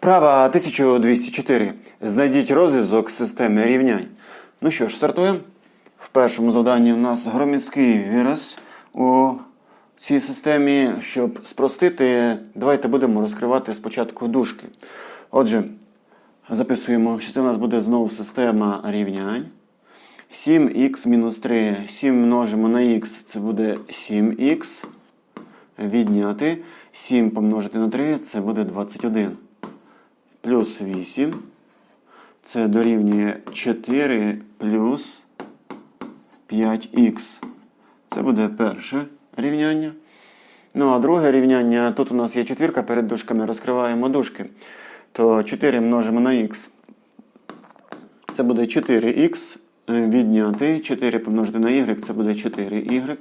Вправа 1204. Знайдіть розв'язок системи рівнянь. Ну що ж, стартуємо. В першому завданні в нас громісткий вираз у цій системі. Щоб спростити, давайте будемо розкривати спочатку дужки. Отже, записуємо, що це у нас буде знову система рівнянь. 7х мінус 3. 7 множимо на х, це буде 7х. Відняти 7 помножити на 3, це буде 21. Плюс 8. Це дорівнює 4 плюс 5х. Це буде перше рівняння. Ну, а друге рівняння, тут у нас є четвірка перед дужками, розкриваємо дужки. То 4 множимо на х. Це буде 4х відняти. 4 помножити на y, це буде 4y.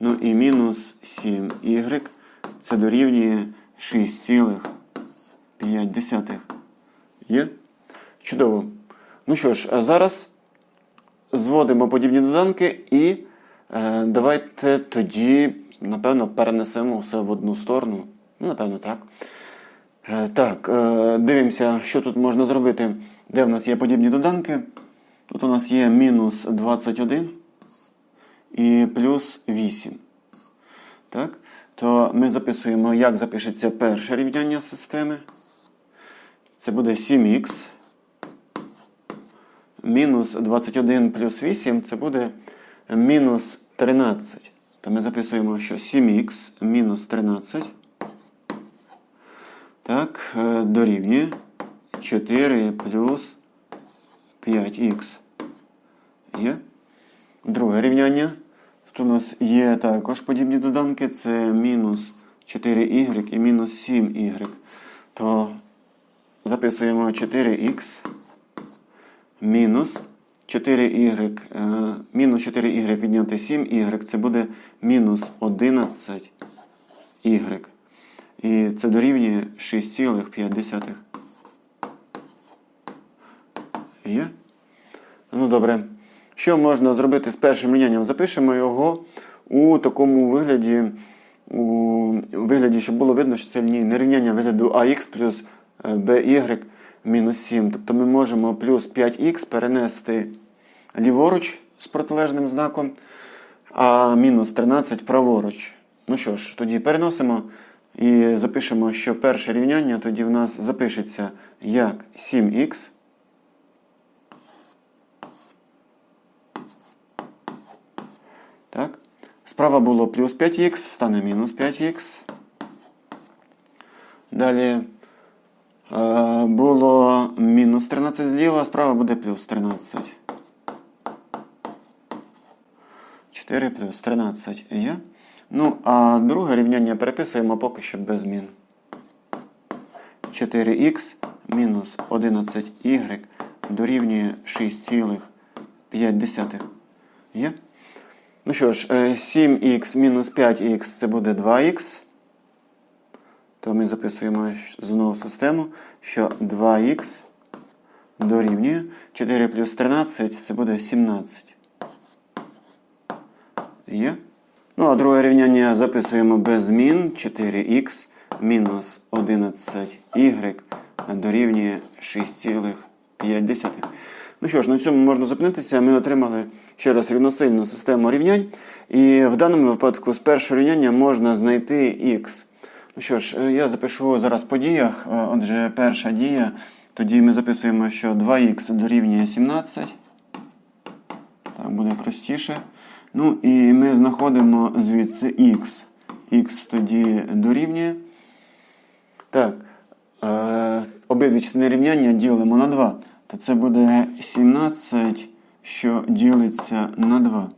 Ну і мінус 7y. Це дорівнює 6,5. Є? Чудово. Ну що ж, зараз зводимо подібні доданки і е, давайте тоді, напевно, перенесемо все в одну сторону. Ну, напевно, так. Е, так, е, дивимося, що тут можна зробити. Де в нас є подібні доданки? Тут у нас є мінус 21 і плюс 8. Так? То ми записуємо, як запишеться перше рівняння системи. Це буде 7х. Мінус 21 плюс 8 це буде мінус 13. То ми записуємо, що 7х мінус 13. Так, е, дорівнює 4 плюс 5х. Є. Друге рівняння. Тут у нас є також подібні доданки. Це мінус 4y і мінус 7y. То записуємо 4х мінус 4y, е, мінус 4y відняти 7y, це буде мінус 11y. І це дорівнює 6,5. Є? Ну добре. Що можна зробити з першим рівнянням? Запишемо його у такому вигляді, у вигляді, щоб було видно, що це лінійне рівняння вигляду ax плюс by мінус 7. Тобто ми можемо плюс 5х перенести ліворуч з протилежним знаком, а мінус 13 праворуч. Ну що ж, тоді переносимо і запишемо, що перше рівняння тоді в нас запишеться як 7х. Так. Справа було плюс 5х, стане мінус 5х. Далі було мінус 13 зліва, справа буде плюс 13. 4 плюс 13 є. Ну, а друге рівняння переписуємо поки що без змін. 4х мінус 11y дорівнює 6,5. Є? Ну що ж, 7х мінус 5х це буде 2х. То ми записуємо знову систему, що 2х дорівнює 4 плюс 13 це буде 17. Є? Ну, а друге рівняння записуємо без змін. 4х мінус 11y дорівнює 6,5. Ну що ж, на цьому можна зупинитися. Ми отримали ще раз рівносильну систему рівнянь. І в даному випадку з першого рівняння можна знайти х. Ну що ж, я запишу зараз по діях. Отже, перша дія. Тоді ми записуємо, що 2х дорівнює 17. Так, буде простіше. Ну і ми знаходимо звідси х. Х тоді дорівнює. Так, е, обидві частини рівняння ділимо на 2. То це буде 17, що ділиться на 2.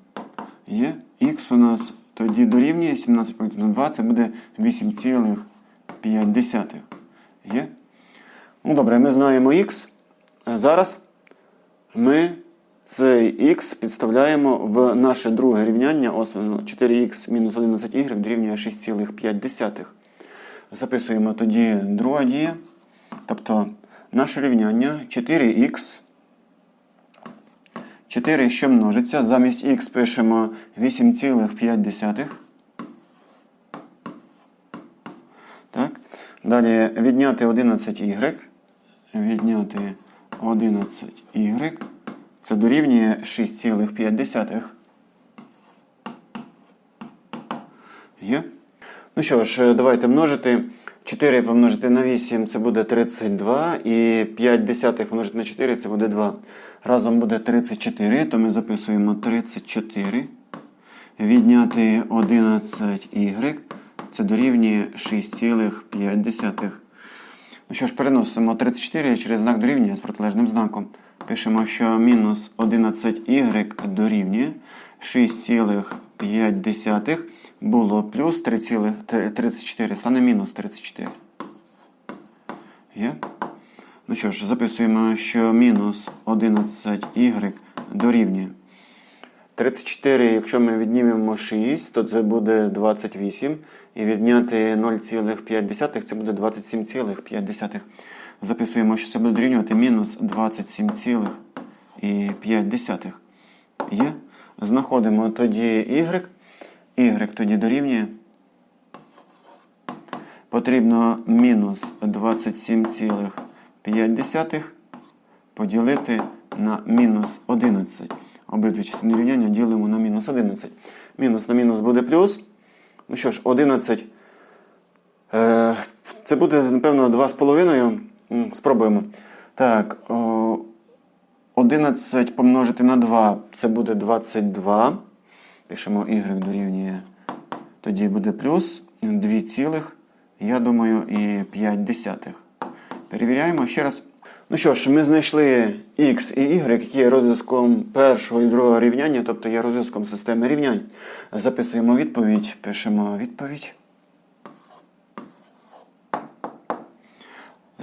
Є? Х у нас тоді дорівнює 17 поділити на 2, це буде 8,5. Є? Ну добре, ми знаємо х. Зараз ми цей х підставляємо в наше друге рівняння. Ось 4х мінус 11y дорівнює 6,5. Записуємо тоді друга дія. Тобто наше рівняння 4х. 4, що множиться. Замість х пишемо 8,5. Так. Далі відняти 11y. Відняти 11y. Це дорівнює 6,5. Є? Ну що ж, давайте множити. 4 помножити на 8 це буде 32. І 5 десятих помножити на 4 це буде 2. Разом буде 34, то ми записуємо 34. Відняти 11y. Це дорівнює 6,5. Ну що ж, переносимо 34 через знак дорівнює з протилежним знаком. Пишемо, що мінус 11y дорівнює 6,5 було плюс 3,34, стане мінус 34. Є? Ну що ж, записуємо, що мінус 11y дорівнює. 34, якщо ми віднімемо 6, то це буде 28. І відняти 0,5 це буде 27,5. Записуємо, що це буде дорівнювати мінус 27,5. Є? Знаходимо тоді y. Y тоді дорівнює. Потрібно мінус 27,5 поділити на мінус 11. Обидві частини рівняння ділимо на мінус 11. Мінус на мінус буде плюс. Ну що ж, 11. Е, це буде, напевно, 2,5. Спробуємо. Так. 11 помножити на 2. Це буде 22. Пишемо y дорівнює. Тоді буде плюс 2 цілих, я думаю, і 5 десятих. Перевіряємо ще раз. Ну що ж, ми знайшли x і y, які є розв'язком першого і другого рівняння, тобто є розв'язком системи рівнянь. Записуємо відповідь, пишемо відповідь.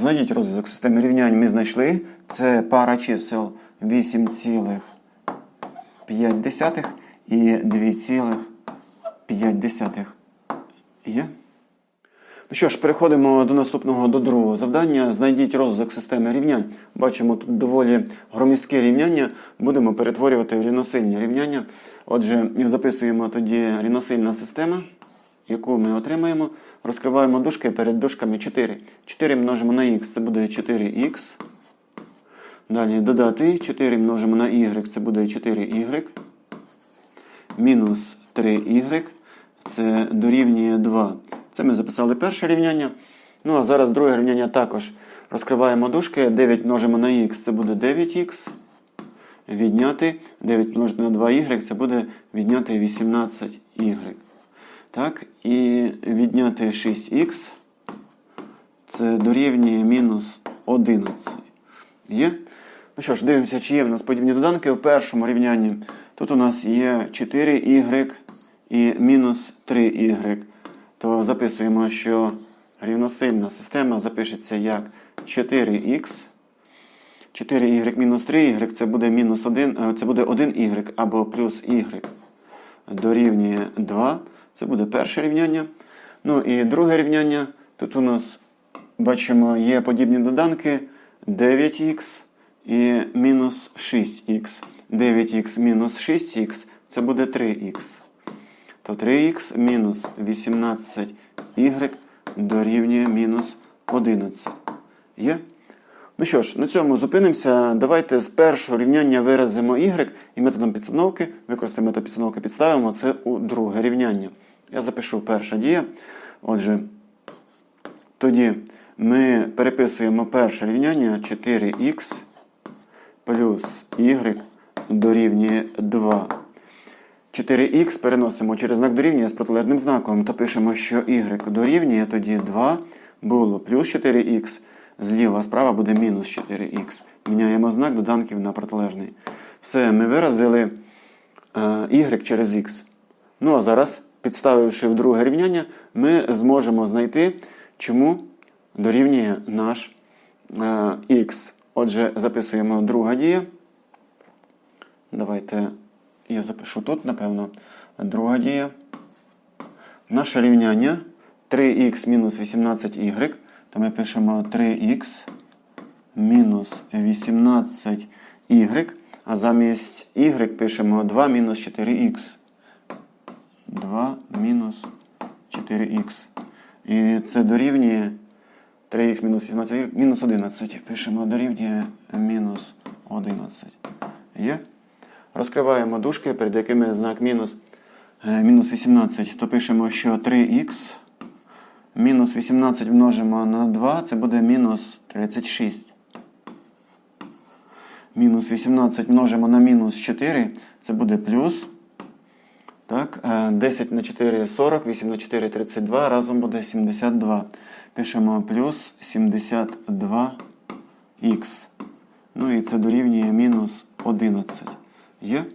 Знайдіть розв'язок системи рівнянь ми знайшли. Це пара чисел 8,5 і 2,5. Є? Що ж, переходимо до наступного до другого завдання. Знайдіть розв'язок системи рівнянь. Бачимо тут доволі громістке рівняння. Будемо перетворювати в рівносильні рівняння. Отже, записуємо тоді рівносильна система, яку ми отримаємо. Розкриваємо дужки перед дужками 4. 4 множимо на х, це буде 4х. Далі додати 4 множимо на y, це буде 4y. Мінус 3y. Це дорівнює 2. Це ми записали перше рівняння. Ну, а зараз друге рівняння також. Розкриваємо дужки. 9 множимо на х, це буде 9х. Відняти 9 множити на 2y, це буде відняти 18y. Так, і відняти 6х. Це дорівнює мінус 11. Є? Ну що ж, дивимося, чи є в нас подібні доданки. У першому рівнянні тут у нас є 4y і мінус 3y. То записуємо, що рівносильна система запишеться як 4х. 4y мінус 3y це буде мінус 1, це буде 1y або плюс y дорівнює 2. Це буде перше рівняння. Ну і друге рівняння. Тут у нас, бачимо, є подібні доданки 9х і мінус 6х. 9х мінус 6х це буде 3х. То 3х мінус 18y дорівнює мінус 11. Є? Ну що ж, на цьому зупинимося. Давайте з першого рівняння виразимо y і методом підстановки, використаємо метод підстановки, підставимо це у друге рівняння. Я запишу перша дія. Отже, тоді ми переписуємо перше рівняння 4х плюс y дорівнює 2. 4х переносимо через знак дорівнює з протилежним знаком, то пишемо, що y дорівнює тоді 2 було плюс 4х. Зліва справа буде мінус 4х. Міняємо знак доданків на протилежний. Все, ми виразили е, y через х. Ну а зараз, підставивши в друге рівняння, ми зможемо знайти, чому дорівнює наш е, х. Отже, записуємо друга дія. Давайте я запишу тут, напевно, друга дія. Наше рівняння 3х мінус 18y, то ми пишемо 3х мінус 18y, а замість y пишемо 2 мінус 4х. 2 мінус 4х. І це дорівнює 3х мінус 18 мінус 11. Пишемо дорівнює мінус 11. Є? Розкриваємо дужки, перед якими знак мінус. Е, Мінус 18, то пишемо, що 3х мінус 18 множимо на 2, це буде мінус 36. Мінус 18 множимо на мінус 4, це буде плюс. Так, е, 10 на 4 40, 8 на 4 32, разом буде 72. Пишемо плюс 72х. Ну і це дорівнює мінус 11. Є?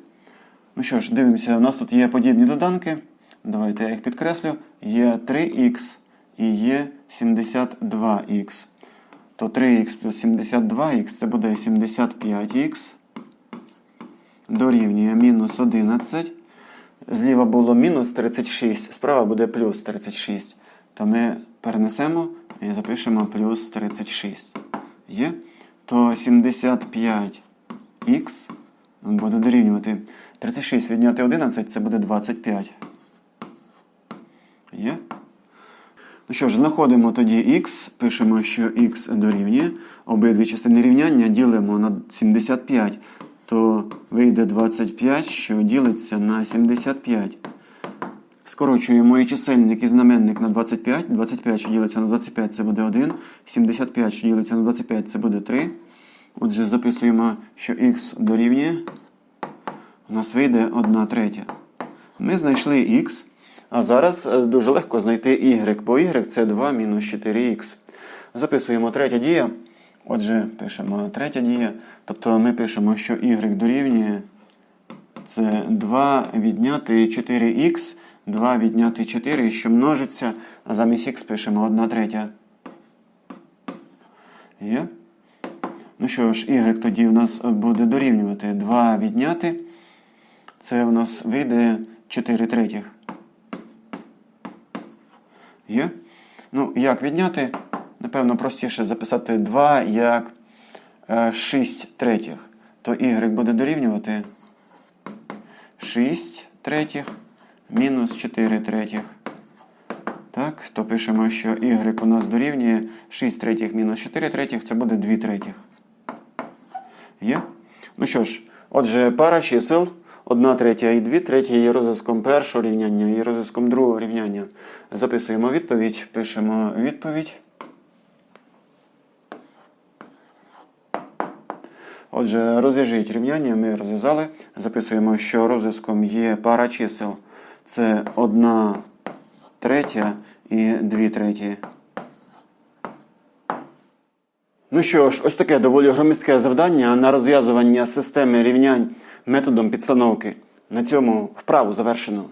Ну що ж, дивимося, у нас тут є подібні доданки. Давайте я їх підкреслю. Є 3х і є 72х. То 3х плюс 72х це буде 75х. Дорівнює мінус 11. Зліва було мінус 36, справа буде плюс 36. То ми перенесемо і запишемо плюс 36. Є? То 75х буде дорівнювати 36 відняти 11, це буде 25. Є? Ну що ж, знаходимо тоді х, пишемо, що х дорівнює. Обидві частини рівняння ділимо на 75, то вийде 25, що ділиться на 75. Скорочуємо і чисельник і знаменник на 25. 25, що ділиться на 25, це буде 1. 75, що ділиться на 25, це буде 3. Отже, записуємо, що х дорівнює. У нас вийде 1 третя. Ми знайшли х. А зараз е, дуже легко знайти y, бо y це 2 мінус 4х. Записуємо третя дія. Отже, пишемо третя дія. Тобто ми пишемо, що y дорівнює це 2 відняти 4х, 2 відняти 4, що множиться, а замість х пишемо 1 третя. Є? Ну що ж, y тоді у нас буде дорівнювати 2 відняти. Це у нас вийде 4 третіх. Є? Ну, як відняти? Напевно, простіше записати 2 як е, 6 третіх. То y буде дорівнювати 6 третіх мінус 4 третіх. Так, то пишемо, що y у нас дорівнює 6 третіх мінус 4 третіх, це буде 2 третіх. Є? Ну що ж, отже, пара чисел. 1 третя і 2 треті є розв'язком першого рівняння і розв'язком другого рівняння. Записуємо відповідь, пишемо відповідь. Отже, розв'яжіть рівняння, ми розв'язали. Записуємо, що розв'язком є пара чисел. Це 1 третя і 2 треті. Ну що ж, ось таке доволі громістке завдання на розв'язування системи рівнянь методом підстановки. На цьому вправу завершено.